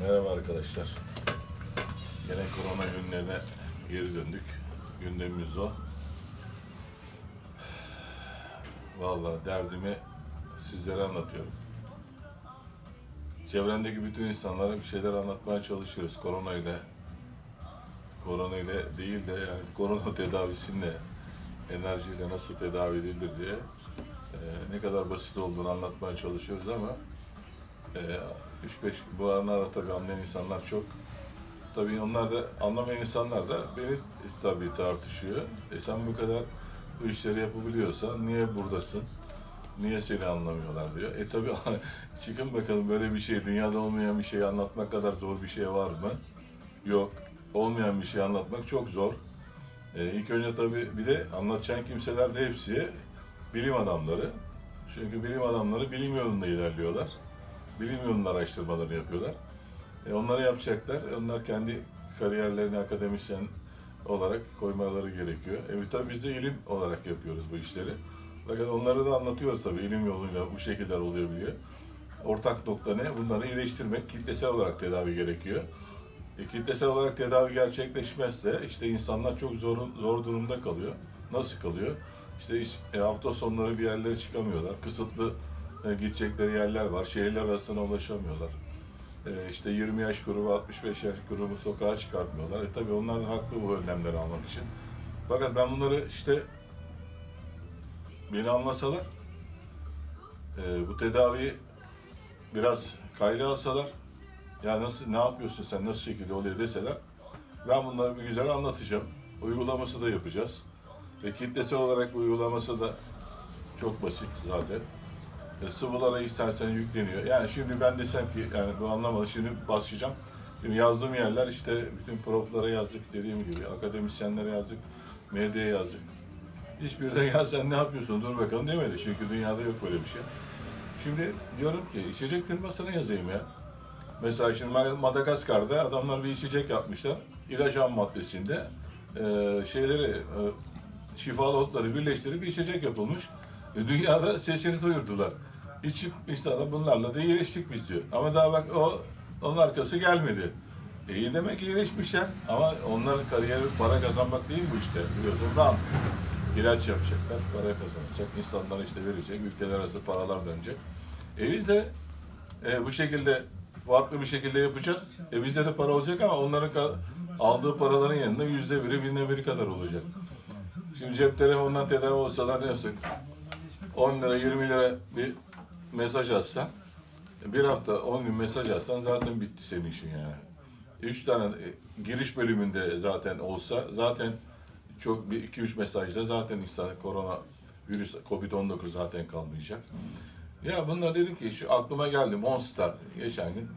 Merhaba arkadaşlar. Yine korona günlerine geri döndük. Gündemimiz o. Vallahi derdimi sizlere anlatıyorum. Çevrendeki bütün insanlara bir şeyler anlatmaya çalışıyoruz. Korona ile korona ile değil de yani korona tedavisinle enerjiyle nasıl tedavi edilir diye e, ne kadar basit olduğunu anlatmaya çalışıyoruz ama e, 3-5 bu aralarda tabii anlayan insanlar çok. Tabii onlar da anlamayan insanlar da beni tabii tartışıyor. E sen bu kadar bu işleri yapabiliyorsan niye buradasın? Niye seni anlamıyorlar diyor. E tabii çıkın bakalım böyle bir şey, dünyada olmayan bir şeyi anlatmak kadar zor bir şey var mı? Yok. Olmayan bir şey anlatmak çok zor. E, ilk önce tabii bir de anlatacağın kimseler de hepsi bilim adamları. Çünkü bilim adamları bilim yolunda ilerliyorlar. Bilim yolunda araştırmalarını yapıyorlar. E, onları yapacaklar. Onlar kendi kariyerlerini akademisyen olarak koymaları gerekiyor. E, tabii biz de ilim olarak yapıyoruz bu işleri. Fakat onları da anlatıyoruz tabii ilim yoluyla bu şekiller olabiliyor. Ortak nokta ne? Bunları iyileştirmek, kitlesel olarak tedavi gerekiyor. E, kitlesel olarak tedavi gerçekleşmezse işte insanlar çok zor, zor durumda kalıyor. Nasıl kalıyor? İşte iş- e, hafta sonları bir yerlere çıkamıyorlar. Kısıtlı e, gidecekleri yerler var. Şehirler arasına ulaşamıyorlar. E, işte 20 yaş grubu, 65 yaş grubu sokağa çıkartmıyorlar. E tabii onlar da haklı bu önlemleri almak için. Fakat ben bunları işte beni anlasalar, e, bu tedaviyi biraz kayda alsalar, ya nasıl, ne yapıyorsun sen, nasıl şekilde oluyor deseler, ben bunları bir güzel anlatacağım. Uygulaması da yapacağız. Ve kitlesel olarak uygulaması da çok basit zaten. E, sıvılara istersen yükleniyor. Yani şimdi ben desem ki yani bu anlamadı şimdi başlayacağım. Şimdi yazdığım yerler işte bütün proflara yazdık dediğim gibi akademisyenlere yazdık, medyaya yazdık. Hiçbirden ya sen ne yapıyorsun dur bakalım demedi çünkü dünyada yok böyle bir şey. Şimdi diyorum ki içecek firmasına yazayım ya. Mesela şimdi Ma- Madagaskar'da adamlar bir içecek yapmışlar. İlaç ham maddesinde e, şeyleri e, şifalı otları birleştirip bir içecek yapılmış. E, dünyada sesini duyurdular. İçip insanlar bunlarla da iyileştik biz diyor. Ama daha bak o onun arkası gelmedi. E, iyi demek iyileşmişler. Ama onların kariyeri para kazanmak değil bu işte. Biliyorsun rant. İlaç yapacaklar, para kazanacak, insanlara işte verecek, ülkeler arası paralar dönecek. E biz de e, bu şekilde farklı bir şekilde yapacağız. E bizde de para olacak ama onların aldığı paraların yanında yüzde biri, binde biri kadar olacak. Şimdi cep telefonundan tedavi olsalar ne yapsak? 10 lira, 20 lira bir mesaj atsan, bir hafta 10 gün mesaj atsan zaten bitti senin işin yani. 3 tane e, giriş bölümünde zaten olsa zaten çok bir 2-3 mesajda zaten insan korona virüs Covid-19 zaten kalmayacak. Ya bunlar dedim ki şu aklıma geldi Monster geçen gün.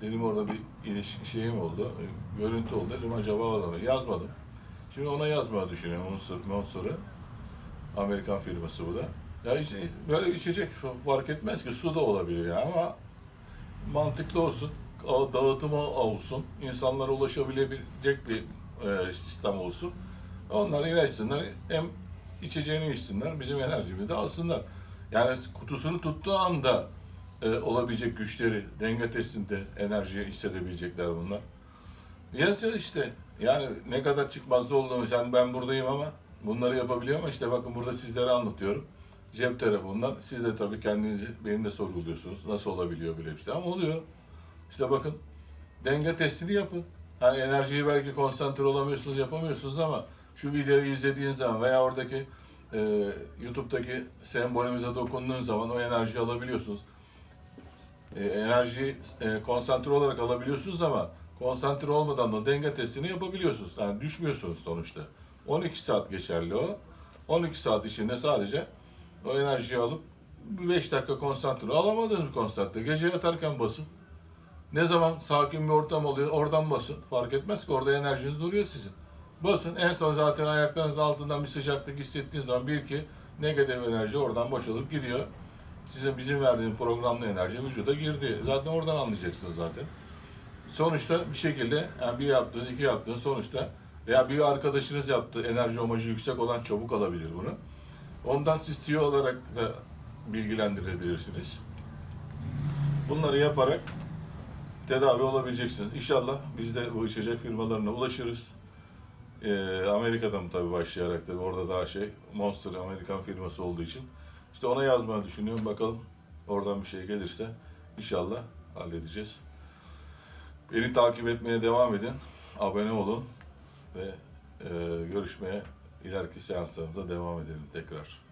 Dedim orada bir ilişki şeyim oldu, e, görüntü oldu. Dedim acaba o da mı? Yazmadım. Şimdi ona yazmayı düşünüyorum Monster, Monster'ı. Amerikan firması bu da. Ya işte böyle içecek fark etmez ki su da olabilir ya ama mantıklı olsun, dağıtımı olsun, insanlara ulaşabilebilecek bir e, sistem olsun. Onlar ilaçsınlar, hem içeceğini içsinler, bizim enerjimizi de alsınlar. Yani kutusunu tuttuğu anda e, olabilecek güçleri, denge testinde enerjiyi hissedebilecekler bunlar. Yazacağız işte. Yani ne kadar çıkmazda olduğunu, sen ben buradayım ama bunları yapabiliyor ama işte bakın burada sizlere anlatıyorum. Cep telefonundan siz de tabii kendinizi benim de sorguluyorsunuz. Nasıl olabiliyor böyle bir şey ama oluyor. İşte bakın denge testini yapın. Hani enerjiyi belki konsantre olamıyorsunuz, yapamıyorsunuz ama şu videoyu izlediğiniz zaman veya oradaki e, YouTube'daki sembolümüze dokunduğunuz zaman o enerjiyi alabiliyorsunuz. E, enerjiyi e, konsantre olarak alabiliyorsunuz ama konsantre olmadan da denge testini yapabiliyorsunuz. Yani düşmüyorsunuz sonuçta. 12 saat geçerli o. 12 saat içinde sadece o enerjiyi alıp 5 dakika konsantre alamadığınız konsantre. Gece yatarken basın. Ne zaman sakin bir ortam oluyor oradan basın. Fark etmez ki orada enerjiniz duruyor sizin. Basın. En son zaten ayaklarınız altından bir sıcaklık hissettiğiniz zaman bir ki negatif enerji oradan boşalıp gidiyor. Size bizim verdiğimiz programlı enerji vücuda girdi. Zaten oradan anlayacaksınız zaten. Sonuçta bir şekilde yani bir yaptığınız, iki yaptığınız sonuçta veya bir arkadaşınız yaptı enerji amacı yüksek olan çabuk alabilir bunu. Ondan siz tüyo olarak da bilgilendirebilirsiniz. Bunları yaparak tedavi olabileceksiniz. İnşallah biz de bu içecek firmalarına ulaşırız. Ee, Amerika'dan tabii başlayarak tabii orada daha şey Monster Amerikan firması olduğu için işte ona yazmayı düşünüyorum. Bakalım oradan bir şey gelirse inşallah halledeceğiz. Beni takip etmeye devam edin. Abone olun ve e, görüşmeye ileriki seanslarımızda devam edelim tekrar.